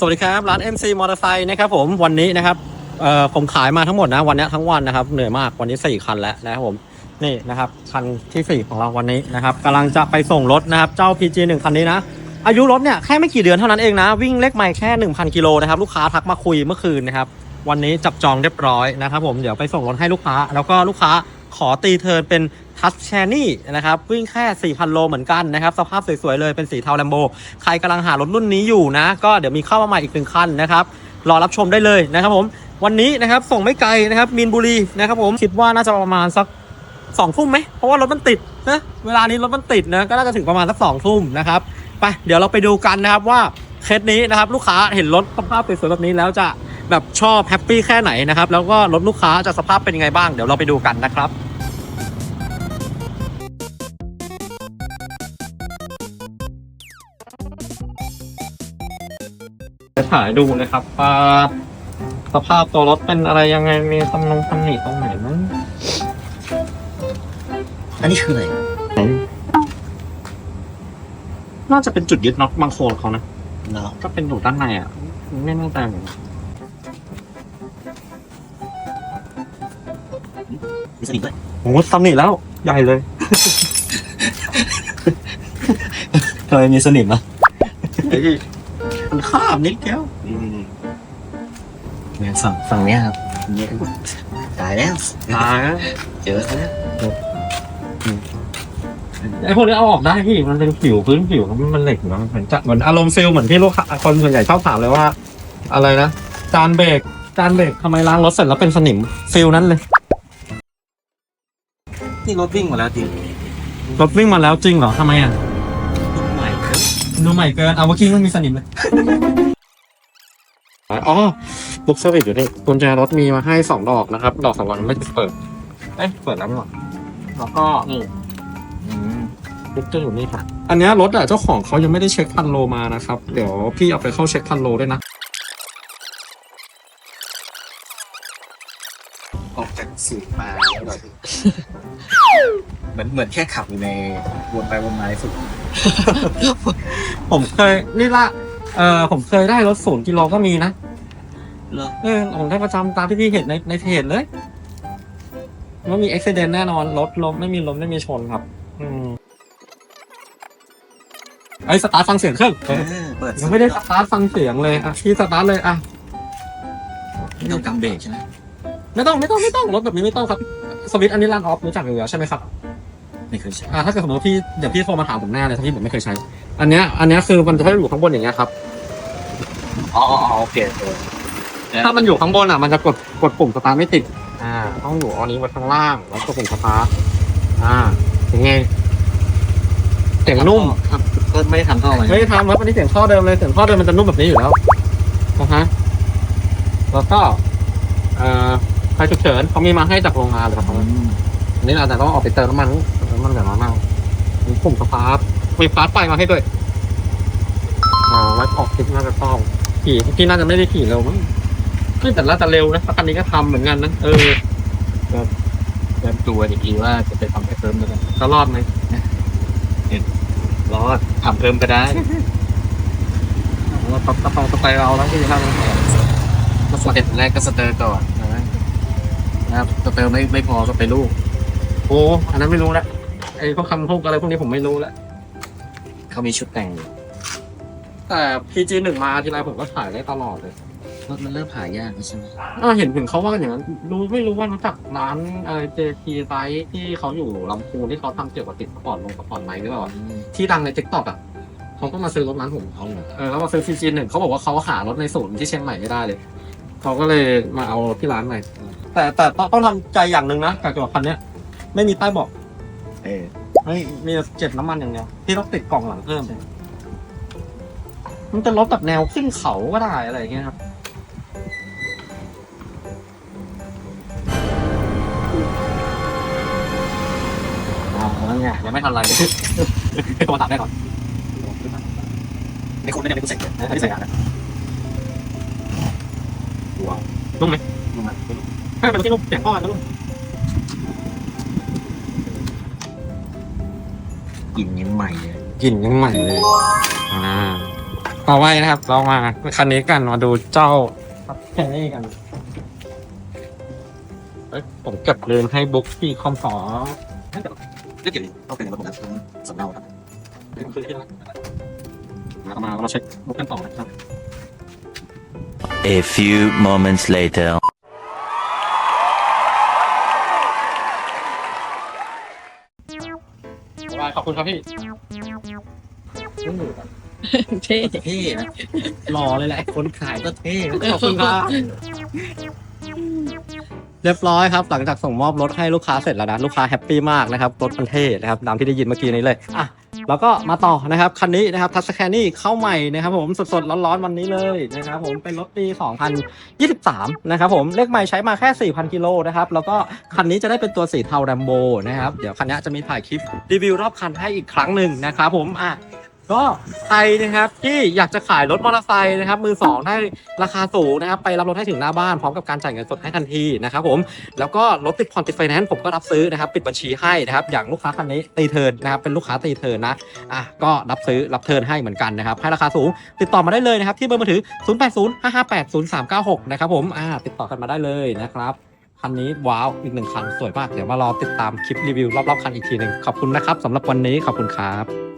สวัสดีครับ ร้าน MC มอเตอร์ไซค์นะครับผมวันนี้นะครับเอ่อผมขายมาทั้งหมดนะ วันนี้ทั้งวันนะครับเหนื่อยมากวันนี้ 4 คันแล้วนะครับผมนี่นะครับคันทีสี่4 ของเราวันนี้นะครับกำลังจะไปส่งรถนะครับเจ้า PG 1 คันนี้นะ อายุรถเนี่ยแค่ไม่กี่เดือนเท่านั้นเองนะ วิ่งเลขใหม่แค่ 1,000 กิโลนะครับลูกค้าทักมาคุยเมื่อคืนนะครับวันนี้จับจองเรียบร้อยนะครับผมเดี๋ยวไปส่งรถให้ลูกค้า แล้วก็ลูกค้า ขอตีเทิร์นเป็นทัชแชนี่นะครับวิ่งแค่ 4,000 โลเหมือนกันนะครับ สภาพสวยๆเลยเป็นสีเทาแลมโบ ใครกำลังหารถรุ่นนี้อยู่นะ ก็เดี๋ยวมีเข้ามาใหม่อีกหนึ่งคันนะครับ รอรับชมได้เลยนะครับผม วันนี้นะครับส่งไม่ไกลนะครับมีนบุรีนะครับผมคิดว่าน่าจะประมาณสักสองทุ่มไหมเพราะว่ารถมันติดนะเวลานี้รถมันติดนะก็น่าจะถึงประมาณสักสองทุ่มนะครับไปเดี๋ยวเราไปดูกันนะครับว่า เคสนี้นะครับลูกค้าเห็นรถสภาพสวยๆแบบนี้แล้วจะแบบชอบแฮปปี้แค่ไหนนะครับแล้วก็รถลูกค้าจะสภาพเป็นยังไงบ้างเดี๋ยวเราไปดูกันนะครับจะถ่ายดูนะครับว่าสภาพตัวรถเป็นอะไรยังไงมีตำนงตำหนิตรงไหนมั้งอันนี้คืออะไรน่าจะเป็นจุดยึดน็อตบางโคนเขานะ เนาะก็เป็นอยู่ด้านในอะ ไม่แน่ใจเหมือนกันมีสนิมด้วยโอ้โหตำหนิแล้วใหญ่เลย ทำไมมีสนิมอะเฮ้ยมันข้ามนิดเดียวเนี่ยฝั่งฝั่งเนี้ยครับเนี่ยตายแล้วตายแล้วเจอแล้ว ไอ้พวกนี้เอาออกได้พี่ มันเป็นผิวพื้นผิวมันมันเหล็กเนาะเหมือนจะเหมือนอารมณ์ฟิลเหมือนที่ลูกค้าคนส่วนใหญ่ชอบถามเลยว่า อะไรนะจานเบรกจานเบรกทำไมล้างรถเสร็จแล้วเป็นสนิมฟิลนั้นเลยนี่รถวิ่งมาแล้วจริงรถวิ่งมาแล้วจริงเหรอทำไมอะรุ่นใหม่ครับดูใหม่เกินเอาเมื่อกี้มันมีสนิมเลยอ๋อบุ๊กเซอร์วิสอยู่นี่กุญแจรถมีมาให้สองดอกนะครับ ดอกสองดอกไม่เปิดเอ้ยเปิดแล้วไม่หรอแล้วก็นี่ บุ๊กจะอยู่นี่ค่ะ อันเนี้ยรถอะเจ้าของเขายังไม่ได้เช็คพันโลมานะครับ เดี๋ยวพี่เอาไปเข้าเช็คพันโลด้วยนะออกจากสูตรมาแล้วแบบเหมือนเหมือนแค่ขับอยู่ในวนไปวนมาในสุด ผมเคยนี่ละเออผมเคยได้รถศูนย์กิโลก็มีนะเหรอเออผมได้ประจำตามที่พี่เห็นในในเพจเลยว่ามีอุบิเหตุแน่นอนรถล้มไม่มีล้มไม่มีชนครับ ไอ้ยสตาร์ทฟังเสียงเครื่องเออเปิดยังไม่ได้สตาร์ทฟังเสียงเลยอะพี่สตาร์ทเลยอะไม่ต้องกำเบรกใช่ไหมไม่ต้องไม่ต้องไม่ต้องรถแบบนี้ไม่ต้องครับสวิตช์อันนี้รันออฟรู้จักอยู่แล้วใช่ไหมครับไม่เคยใช้อ่าถ้าเกิดสมมติว่าพี่เดี๋ยวพี่โทรมาถามผมแน่เลยถ้าพี่ผมไม่เคยใช้ อันเนี้ยอันเนี้ยคือมันจะให้อยู่ข้างบนอย่างเงี้ยครับอ๋ออ๋ออ๋อโอเคเออถ้ามันอยู่ข้างบนอะมันจะกดกดปุ่มสตาร์ทไม่ติดอ่าต้องอยู่อันนี้ไว้ข้างล่างแล้วกดปุ่มสตาร์ทอ่าเป็นไงเสียงนุ่มครับ ก็ไม่ได้ทำท่อไหมไม่ได้ทำครับอันนี้เสียงท่อเดิมเลยเสียงท่อเดิมมันจะนุ่มแบบนี้อยู่แล้วนะฮะแล้วก็เอ่อไฟฉุกเฉินเขามีมาให้จากโรงงานเลยครับอืมอันนี้เราแต่ต้องออกไปเติมน้ำมันน้ำมันแบบน้ำมันมีปุ่มสตาร์ทมีฟาสต์ไฟมาให้ด้วยอ่าไว้ออกทิศน่าจะต้องขี่พี่น่าจะไม่ได้ขี่เร็วมั้งเฮ้ยแต่น่าจะเร็วนะคันนี้ก็ทำเหมือนกันนะเออเตรียมตัวอีกทีว่าจะไปทำไปเพิ่มแล้วกันจะรอดไหม รอดทำเพิ่มก็ได้เราตัดตะปองสไตล์เราแล้วที่ทำสเต็ปแรกก็สเตอร์ก่อนนะครับสเตอร์ไม่ไม่พอก็ไปลูกโอ้อันนั้นไม่รู้ละไอ้พวกคำพูดอะไรพวกนี้ผมไม่รู้ละเขามีชุดแต่งอยู่แต่ PG หนึ่งมาทีไรผมก็ถ่ายได้ตลอดเลย รถมันเริ่มหายากแล้วใช่ไหมอ่าเห็นเห็นเขาว่ากันอย่างนั้นรู้ไม่รู้ว่ารู้จักร้านอะไร JP ไซต์ที่เขาอยู่ลำพูนที่เขาทำเกี่ยวกับติดสปอร์ตลงสปอร์ตไนท์หรือเปล่าที่ดังใน t ิ k t o k อะเขาก็มาซื้อรถร้านผมเอาเหรอเออแล้วมาซื้อ PG หนึ่งเขาบอกว่าเขาหารถในศูนย์ที่เชียงใหม่ไม่ได้เลยเขาก็เลยมาเอาที่ร้านใหม่แต่แต่ต้องต้องทำใจอย่างหนึ่งนะกับเกี่ยวกับคันเนี้ยไม่มีใต้เบาะเออไม่มีเจ็บน้ำมันอย่างเดียวที่ต้องติดกล่องหลังเพิ่มมันจะรถแบบแนวขึ้นเขาก็ได้อะไรอย่างเงี้ยครับ ไงยังไม่ทันไรเลยโทรมาถามได้ก่อนไม่คุ้นไม่ได้ไม่คุ้นใส่เกินไม่ได้ใส่งานนะว้าวนุ่มไหมนุ่มมากให้มันที่นุ่มเสียงพ่อนะนุ่มกลิ่นยังใหม่เลยกลิ่นยังใหม่เลย อ่าต่อไปนะครับ เรามาคันนี้กันมาดูเจ้าแค่นี้กันเอ้ยผมเก็บลืมให้บุ๊กที่คอมสอเรีย กเก็บเข้าไปในระบบน้ำสำเนาครับคือที่รักเรามาเราเช็คบุ๊กกันต่อนะครับ A few moments later. บ๊ายบายขอบคุณครับพี่เท่ เท่นะหล่อเลยแหละ คนขายก็เท่ขอบคุณครับ เรียบร้อยครับ หลังจากส่งมอบรถให้ลูกค้าเสร็จแล้วนะ ลูกค้าแฮปปี้มากนะครับ รถมันเท่นะครับตามที่ได้ยินเมื่อกี้นี้เลยอะแล้วก็มาต่อนะครับ คันนี้นะครับทัสแคนี่เข้าใหม่นะครับผมสดๆ ร้อนๆ วันนี้เลยนะครับผมเป็นรถปี 2023 นะครับผมเลขใหม่ใช้มาแค่ 4,000 กิโลนะครับ แล้วก็คันนี้จะได้เป็นตัวสีเทาแรมโบนะครับ เดี๋ยวคันนี้จะมีถ่ายคลิปรีวิวรอบคันให้อีกครั้งหนึ่งนะครับผมอะ ก็ใครนะครับที่อยากจะขายรถมอเตอร์ไซค์นะครับมือสองได้ราคาสูงนะครับไปรับรถให้ถึงหน้าบ้านพร้อมกับการจ่ายเงินสดให้ทันทีนะครับผมแล้วก็รถติดผ่อนติดไฟแนนซ์ผมก็รับซื้อนะครับปิดบัญชีให้นะครับอย่างลูกค้าคันนี้ตีเทิร์นนะครับเป็นลูกค้าตีเทิร์นนะอะก็รับซื้อรับเทิร์นให้เหมือนกันนะครับให้ราคาสูงติดต่อมาได้เลยนะครับที่เบอร์มือถือ 0805580396 นะครับผมอ่าติดต่อกันมาได้เลยนะครับคันนี้ว้าวอีกหนึ่งคันสวยมากเดี๋ยวมารอติดตามคลิปรีวิวรอบๆคันอีกทีหนึ่งขอบคุณนะครับสำหรับวันนี้ขอบคุณครับ